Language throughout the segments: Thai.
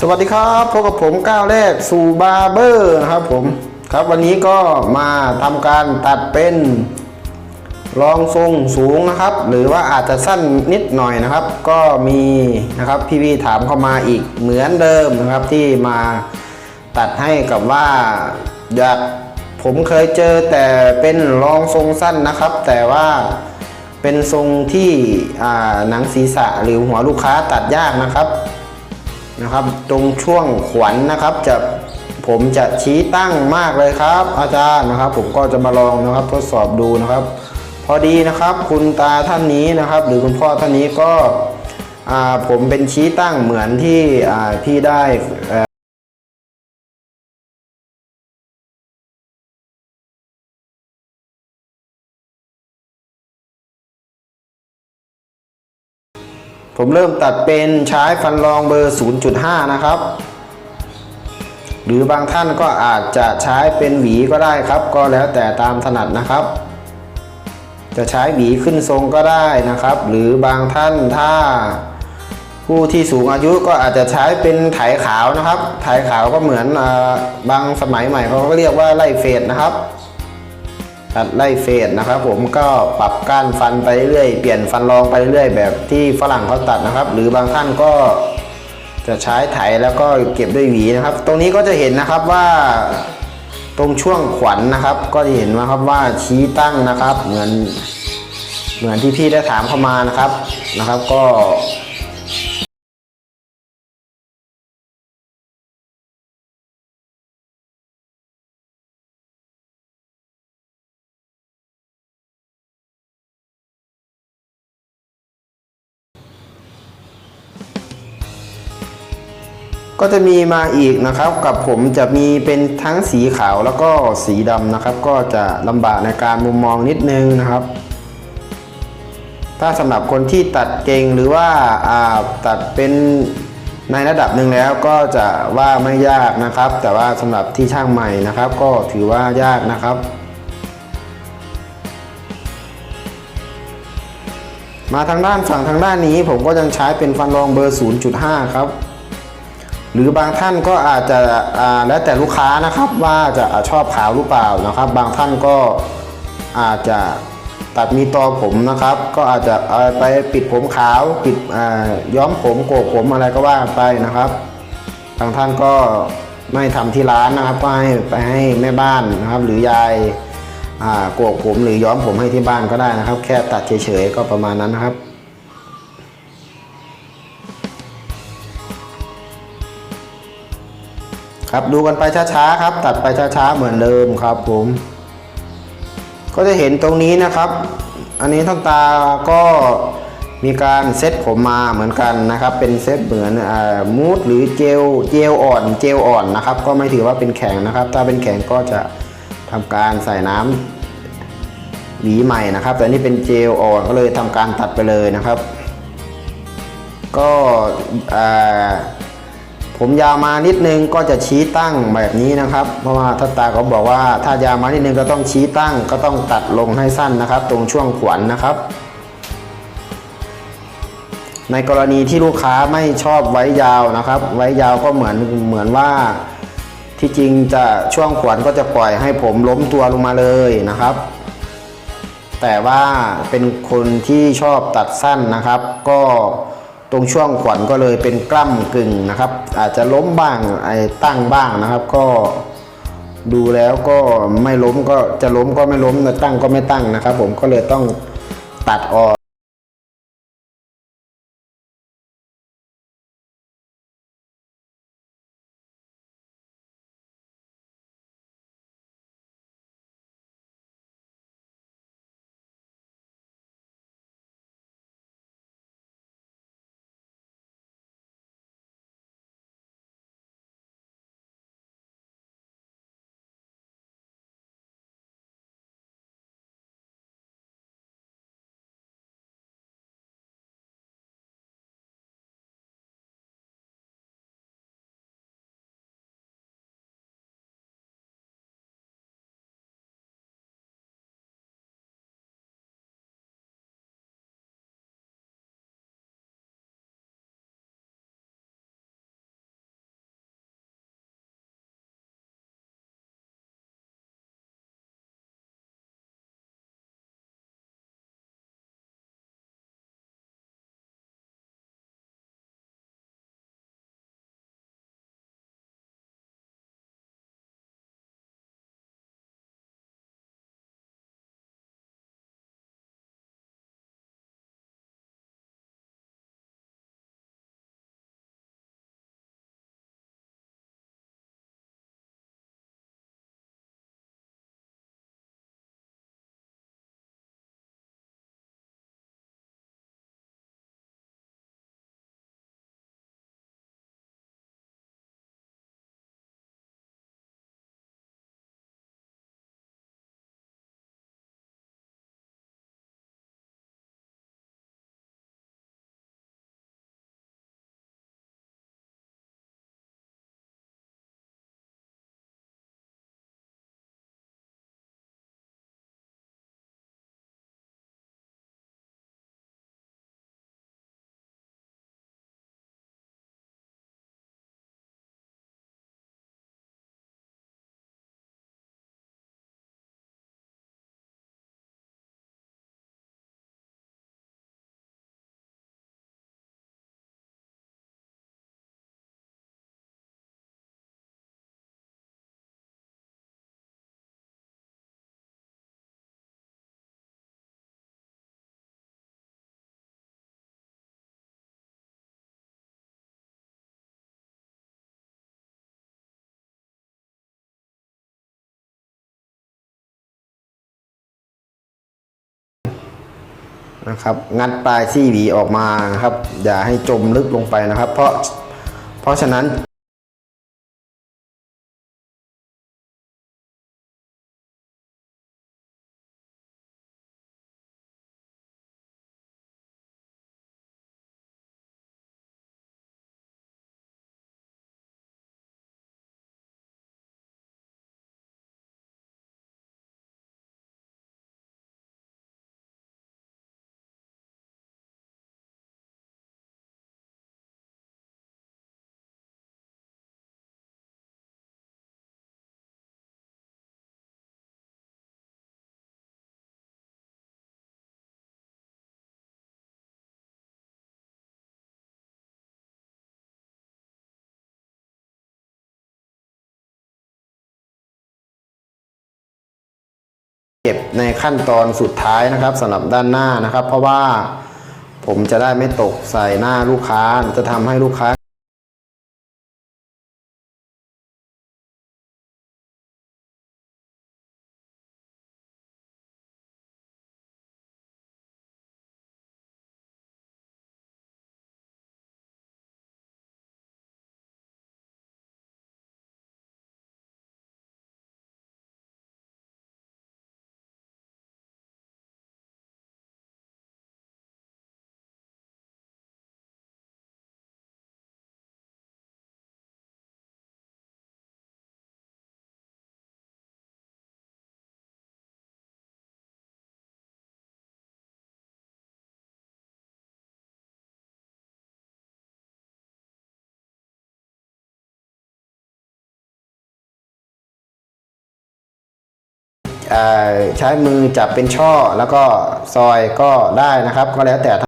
สวัสดีครับพบกับผมก้าวแรกสู่บาร์เบอร์นะครับผมครับวันนี้ก็มาทำการตัดเป็นรองทรงสูงนะครับ หรือว่าอาจจะสั้นนิดหน่อยนะครับ ก็มีนะครับพี่ๆถามเข้ามาอีกเหมือนเดิมนะครับที่มาตัดให้กับว่าอยากผมเคยเจอแต่เป็นรองทรงสั้นนะครับ แต่ว่าเป็นทรงที่อ่าหนังศีรษะหรือหัวลูกค้าตัดยากนะครับ นะครับ ตรงช่วงขวัญนนะครับจะผมจะชี้ตั้งมากเลยครับ อาจารย์นะครับ ผมก็จะมาลองนะครับ ทดสอบดูนะครับ พอดีนะครับ คุณตาท่านนี้นะครับ หรือคุณพ่อท่านนี้ก็ผมเป็นชี้ตั้งเหมือนที่พี่ได้ ผมเริ่มตัดเป็นใช้ฟันรองเบอร์ 0.5 นะครับ หรือบางท่านก็อาจจะใช้เป็นหวีก็ได้ครับ ก็แล้วแต่ตามถนัดนะครับ จะใช้หวีขึ้นทรงก็ได้นะครับ หรือบางท่านถ้าผู้ที่สูงอายุก็อาจจะใช้เป็นไถขาวนะครับ ไถขาวก็เหมือนอบางสมัยใหม่เขาก็เรียกว่าไล่เฟดนะครับ ตัดไล่เฟดนะครับ ผมก็ปรับก้านฟันไปเรื่อยเปลี่ยนฟันรองไปเรื่อยแบบที่ฝรั่งเขาตัดนะครับ หรือบางท่านก็จะใช้ไถแล้วก็เก็บด้วยหวีนะครับ ตรงนี้ก็จะเห็นนะครับว่าตรงช่วงขวัญนะครับ ก็จะเห็นนะครับว่าชี้ตั้งนะครับ เหมือนเหมือนที่พี่ได้ถามเข้ามานะครับนะครับ ก็ ก็จะมีมาอีกนะครับ กับผมจะมีเป็นทั้งสีขาวแล้วก็สีดำนะครับ ก็จะลำบากในการมุมมองนิดนึงนะครับ ถ้าสำหรับคนที่ตัดเก่งหรือว่าาตัดเป็นในระดับหนึ่งแล้วก็จะว่าไม่ยากนะครับ แต่ว่าสำหรับที่ช่างใหม่นะครับ ก็ถือว่ายากนะครับ มาทางด้านฝั่งทางด้านนี้ผมก็ยังใช้เป็นฟันรองเบอร์ 0.5 ครับ หรือบางท่านก็อาจจะแล้วแต่ลูกค้านะครับว่าจะชอบขาวหรือเปล่านะครับ บางท่านก็อาจจะตัดมีตอผมนะครับ ก็อาจจะเอาไปปิดผมขาว ปิดย้อมผมโกกผมอะไรก็ว่าไปนะครับ บางท่านก็ไม่ทำที่ร้านนะครับก็ให้ไปให้แม่บ้านนะครับ หรือยายโกกผมหรือย้อมผมให้ที่บ้านก็ได้นะครับ แค่ตัดเฉยๆก็ประมาณนั้นนะครับ ครับดูกันไปช้าๆครับ ตัดไปช้าๆเหมือนเดิมครับผม ก็จะเห็นตรงนี้นะครับ อันนี้ท่านตาก็มีการเซตผมมาเหมือนกันนะครับ เป็นเซตเหมือนอมูดหรือเจลเจลอ่อนเจลอ่อนนะครับ ก็ไม่ถือว่าเป็นแข็งนะครับ ถ้าเป็นแข็งก็จะทำการใส่น้ำหวีใหม่นะครับ แต่นี่เป็นเจลอ่อนก็เลยทำการตัดไปเลยนะครับ ก็อ่า ผมยาวมานิดนึงก็จะชี้ตั้งแบบนี้นะครับ เพราะว่าท่านตาเขาบอกว่าถ้ายาวมานิดนึงก็ต้องชี้ตั้ง ก็ต้องตัดลงให้สั้นนะครับ ตรงช่วงขวัญนนะครับ ในกรณีที่ลูกค้าไม่ชอบไว้ยาวนะครับ ไว้ยาวก็เหมือนเหมือนว่า ที่จริงจะช่วงขวัญก็จะปล่อยให้ผมล้มตัวลงมาเลยนะครับ แต่ว่าเป็นคนที่ชอบตัดสั้นนะครับ ก็ ตรงช่วงขวัญก็เลยเป็นกล้ำกึ่งนะครับ อาจจะล้มบ้างไอ้ตั้งบ้างนะครับ ก็ดูแล้วก็ไม่ล้มก็จะล้มก็ไม่ล้มตั้งก็ไม่ตั้งนะครับ ผมก็เลยต้องตัดออก นะครับ งัดปลายซี่หวีออกมานะครับ อย่าให้จมลึกลงไปนะครับ เพราะเพราะฉะนั้น เก็บในขั้นตอนสุดท้ายนะครับสำหรับด้านหน้านะครับ เพราะว่าผมจะได้ไม่ตกใส่หน้าลูกค้าจะทำให้ลูกค้า ใช้มือจับเป็นช่อแล้วก็ซอยก็ได้นะครับ ก็แล้วแต่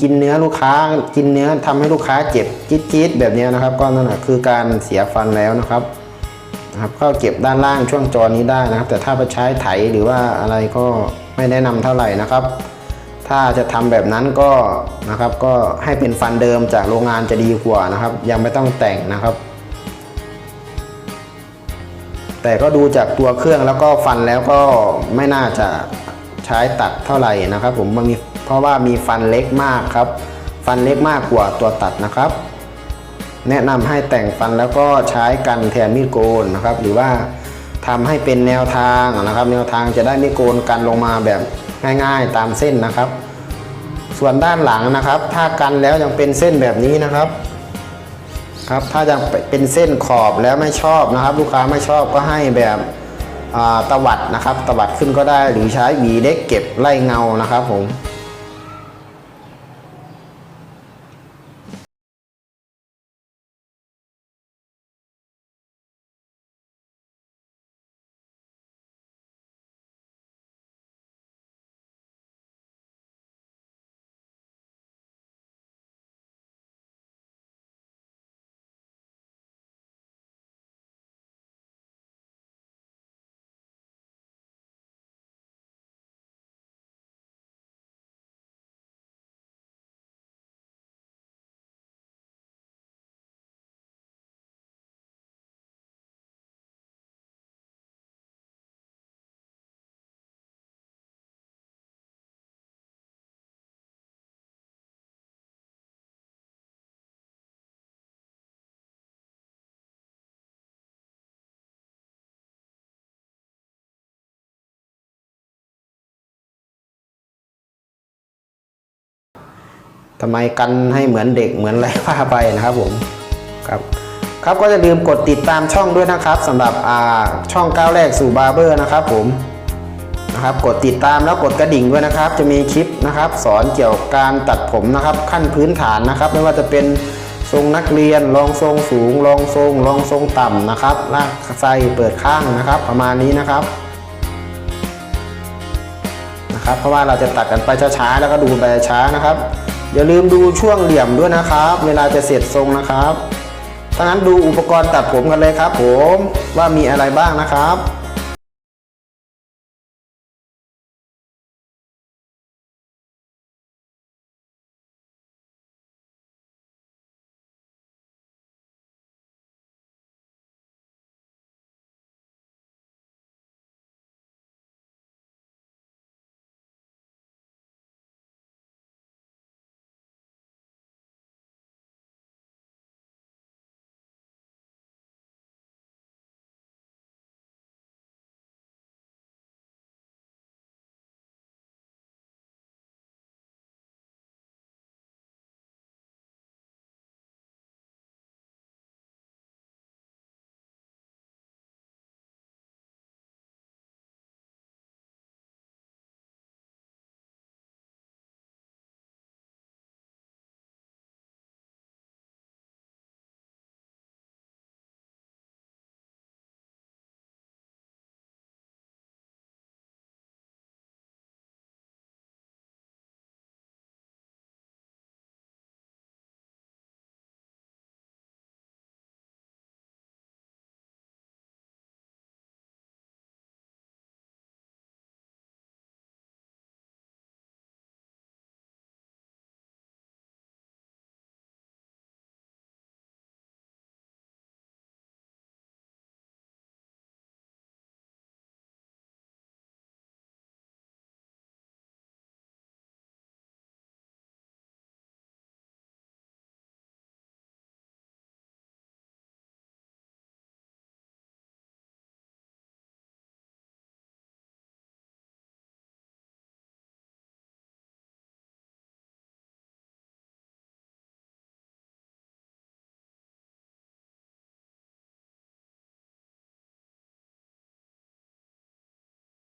กินเนื้อลูกค้ากินเนื้อทำให้ลูกค้าเจ็บจี๊ดๆแบบนี้นะครับ ก็นั่นแหะคือการเสียฟันแล้วนะครับนะครับก็เก็บด้านล่างช่วงจอนี้ได้นะครับ แต่ถ้าไปใช้ไถหรือว่าอะไรก็ไม่แนะนำเท่าไหร่นะครับ ถ้าจะทำแบบนั้นก็นะครับ ก็ให้เป็นฟันเดิมจากโรงงานจะดีกว่านะครับ ยังไม่ต้องแต่งนะครับ แต่ก็ดูจากตัวเครื่องแล้วก็ฟันแล้วก็ไม่น่าจะใช้ตัดเท่าไหร่นะครับ ผมมันมี เพราะว่ามีฟันเล็กมากครับ ฟันเล็กมากกว่าตัวตัดนะครับ แนะนำให้แต่งฟันแล้วก็ใช้กันแทนมีดโกนนะครับ หรือว่าทำให้เป็นแนวทางนะครับ แนวทางจะได้ไม่โกนกันลงมาแบบง่ายๆตามเส้นนะครับ ส่วนด้านหลังนะครับ ถ้ากันแล้วยังเป็นเส้นแบบนี้นะครับครับถ้ายังเป็นเส้นขอบแล้วไม่ชอบนะครับ ลูกค้าไม่ชอบก็ให้แบบตวัดนะครับ ตวัดขึ้นก็ได้หรือใช้หวีเล็กเก็บไล่เงานะครับผม ทำไมกันให้เหมือนเด็กเหมือนอะไรว่าไปนะครับผมครับครับก็จะลืมกดติดตามช่องด้วยนะครับสำหรับอ่าช่องก้าวแรกสู่บาร์เบอร์นะครับผมนะครับกดติดตามแล้วกดกระดิ่งด้วยนะครับ จะมีคลิปนะครับ สอนเกี่ยวกับการตัดผมนะครับ ขั้นพื้นฐานนะครับ ไม่ว่าจะเป็นทรงนักเรียนรองทรงสูงรองทรงรองทรงต่ำนะครับลากไส้เปิดข้างนะครับ ประมาณนี้นะครับนะครับ เพราะว่าเราจะตัดกันไปช้าๆแล้วก็ดูไปช้านะครับ อย่าลืมดูช่วงเหลี่ยมด้วยนะครับ เวลาจะเสร็จทรงนะครับถ้างั้นดูอุปกรณ์ตัดผมกันเลยครับ ผมว่ามีอะไรบ้างนะครับ